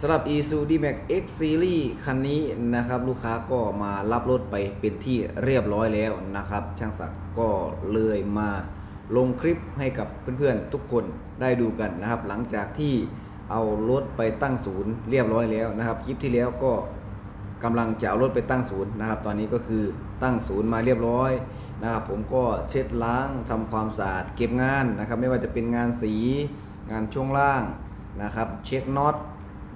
สำหรับ i s u d Max X Series คันนี้นะครับลูกค้าก็มารับรถไปเป็นที่เรียบร้อยแล้วนะครับ ช่างศักดิ์ก็เลยมาลงคลิปให้กับเพื่อนๆทุกคนได้ดูกันนะครับ หลังจากที่เอารถไปตั้งศูนย์เรียบร้อยแล้วนะครับ คลิปที่แล้วก็กำลังจะเอารถไปตั้งศูนย์นะครับ ตอนนี้ก็คือตั้งศูนย์มาเรียบร้อยนะครับ ผมก็เช็ดล้างทำความสะอาดเก็บงานนะครับ ไม่ว่าจะเป็นงานสีงานช่วงล่างนะครับ เช็คน็อต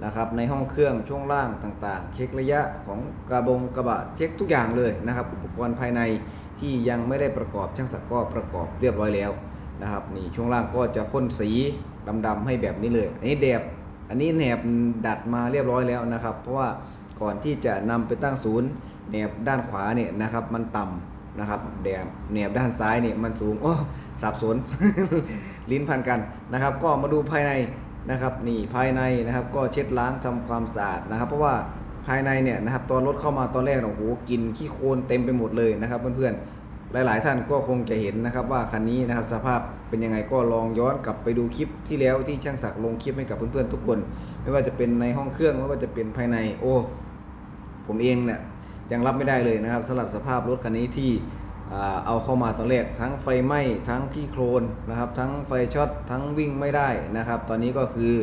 นะครับในห้องเครื่องช่วงล่างต่างๆ เช็คระยะของกระบงกระบะเช็คทุกอย่างเลยนะครับ อุปกรณ์ภายในที่ยังไม่ได้ประกอบช่างศักดิ์ก็ประกอบเรียบร้อยแล้วนะครับนี่ช่วงล่างก็จะพ่นสีดำๆให้แบบนี้เลยอันนี้แดบอันนี้แหนบดัดมาเรียบร้อยแล้วนะครับ เพราะว่าก่อนที่จะนำไปตั้งศูนย์แหนบด้านขวาเนี่ยนะครับมันต่ำนะครับแดบแหนบด้านซ้ายเนี่ยมันสูงโอ้สับสนลิ้นพันกันนะครับ ก็มาดูภายใน นะครับนี่ภายในนะครับก็เช็ดล้างทำความสะอาดนะครับ เพราะว่าภายในเนี่ยนะครับตอนรถเข้ามาตอนแรกโอ้โหกลินขี้โคลนเต็มไปหมดเลยนะครับเพื่อนๆหลาย ๆ ท่านก็คงจะเห็นนะครับว่าคันนี้นะครับสภาพเป็นยังไงก็ลองย้อนกลับไปดูคลิปที่แล้วที่ช่างศักดิ์ลงคลิปให้กับเพื่อนๆทุกคน ไม่ว่าจะเป็นในห้องเครื่องไม่ว่าจะเป็นภายในโอ้ผมเองเนี่ยยังรับไม่ได้เลยนะครับสำหรับสภาพรถคันนี้ที่ เอาเข้ามาตอนแรกทั้งไฟไหม้ทั้งขี้โคลนนะครับ ทั้งไฟช็อตทั้งวิ่งไม่ได้นะครับ ตอนนี้ก็คือ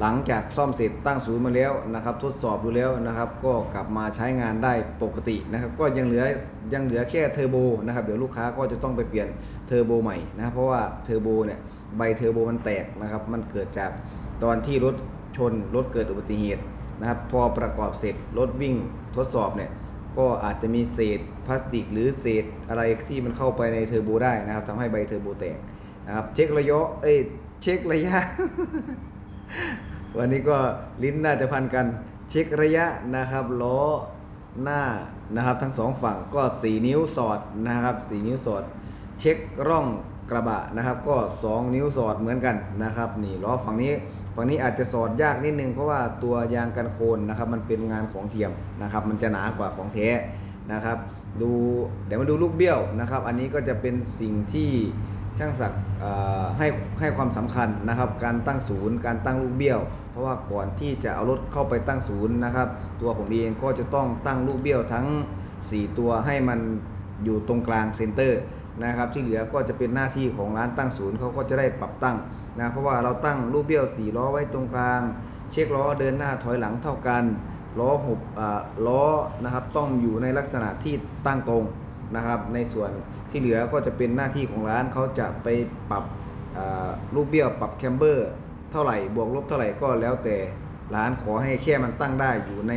หลังจากซ่อมเสร็จตั้งศูนย์มาแล้วนะครับ ทดสอบดูแล้วนะครับ ก็กลับมาใช้งานได้ปกตินะครับ ก็ยังเหลือยังเหลือแค่เทอร์โบนะครับเดี๋ยวลูกค้าก็จะต้องไปเปลี่ยนเทอร์โบใหม่นะครับเพราะว่าเทอร์โบเนี่ยใบเทอร์โบมันแตกนะครับ มันเกิดจากตอนที่รถชนรถเกิดอุบัติเหตุนะครับ พอประกอบเสร็จรถวิ่งทดสอบเนี่ย ก็อาจจะมีเศษพลาสติก หรือเศษอะไรที่มันเข้าไปในเทอร์โบได้นะครับทำให้ใบเทอร์โบแตกนะครับเช็คระยะเอ้ยเช็คระยะ วันนี้ก็ลิ้นน่าจะพันกัน เช็คระยะนะครับล้อหน้านะครับทั้งสองฝั่งก็ 4 นิ้วสอดนะครับ4นิ้วสอด เช็คร่องกระบะนะครับ ก็ 2 นิ้วสอดเหมือนกันนะครับ นี่ล้อฝั่งนี้ ฝั่งนี้อาจจะสอดยากนิดนึงเพราะว่าตัวยางกันโคลนนะครับมันเป็นงานของเทียมนะครับ มันจะหนากว่าของแท้นะครับ ดูเดี๋ยวมาดูลูกเบี้ยวนะครับ อันนี้ก็จะเป็นสิ่งที่ช่างศักดิ์ให้ให้ความสำคัญนะครับ การตั้งศูนย์การตั้งลูกเบี้ยว เพราะว่าก่อนที่จะเอารถเข้าไปตั้งศูนย์นะครับ ตัวผมเองก็จะต้องตั้งลูกเบี้ยวทั้ง 4 ตัวให้มันอยู่ตรงกลางเซนเตอร์ นะครับที่เหลือก็จะเป็นหน้าที่ของร้านตั้งศูนย์เขาก็จะได้ปรับตั้งนะเพราะว่าเราตั้งลูกเบี้ยว4ล้อไว้ตรงกลาง เช็คล้อเดินหน้าถอยหลังเท่ากันล้อหุบอ่าล้อนะครับต้องอยู่ในลักษณะที่ตั้งตรงนะครับ ในส่วนที่เหลือก็จะเป็นหน้าที่ของร้านเขาจะไปปรับอ่าลูกเบี้ยวปรับแคมเบอร์เท่าไหร่บวกลบเท่าไหร่ก็แล้วแต่ร้านขอให้แค่มันตั้งได้อยู่ใน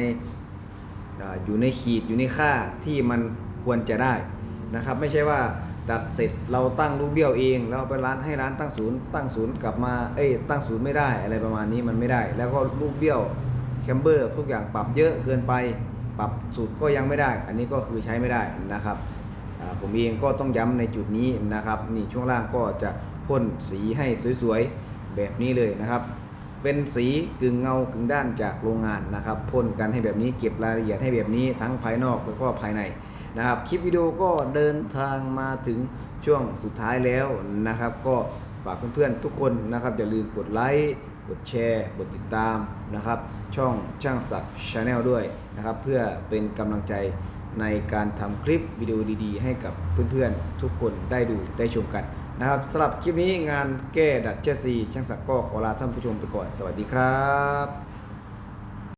อ่าอยู่ในขีดอยู่ในค่าที่มันควรจะได้นะครับ ไม่ใช่ว่า ดัดเสร็จเราตั้งลูกเบี้ยวเอง แล้วไปร้านให้ร้านตั้งศูนย์ตั้งศูนย์กลับมาเอ้ยตั้งศูนย์ไม่ได้อะไรประมาณนี้มันไม่ได้ แล้วก็ลูกเบี้ยวแคมเบอร์ทุกอย่างปรับเยอะเกินไป ปรับสูตรก็ยังไม่ได้ อันนี้ก็คือใช้ไม่ได้นะครับผมเองก็ต้องย้ำในจุดนี้นะครับนี่ช่วงล่างก็จะพ่นสีให้สวยๆแบบนี้เลยนะครับ เป็นสีกึ่งเงากึ่งด้านจากโรงงานนะครับพ่นกันให้แบบนี้เก็บรายละเอียดให้แบบนี้ทั้งภายนอกแล้วก็ภายใน นะครับคลิปวิดีโอก็เดินทางมาถึงช่วงสุดท้ายแล้วนะครับ ก็ฝากเพื่อนๆทุกคนนะครับ อย่าลืมกดไลค์กดแชร์กดติดตามนะครับ ช่องช่างศักดิ์ชาแนลด้วยนะครับ เพื่อเป็นกำลังใจในการทำคลิปวิดีโอดีๆ ให้กับเพื่อนๆ ทุกคนได้ดูได้ชมกันนะครับสำหรับคลิปนี้งานแก้ดัดเจสซีช่างศักดิ์ก็ขอลาท่านผู้ชมไปก่อน สวัสดีครับ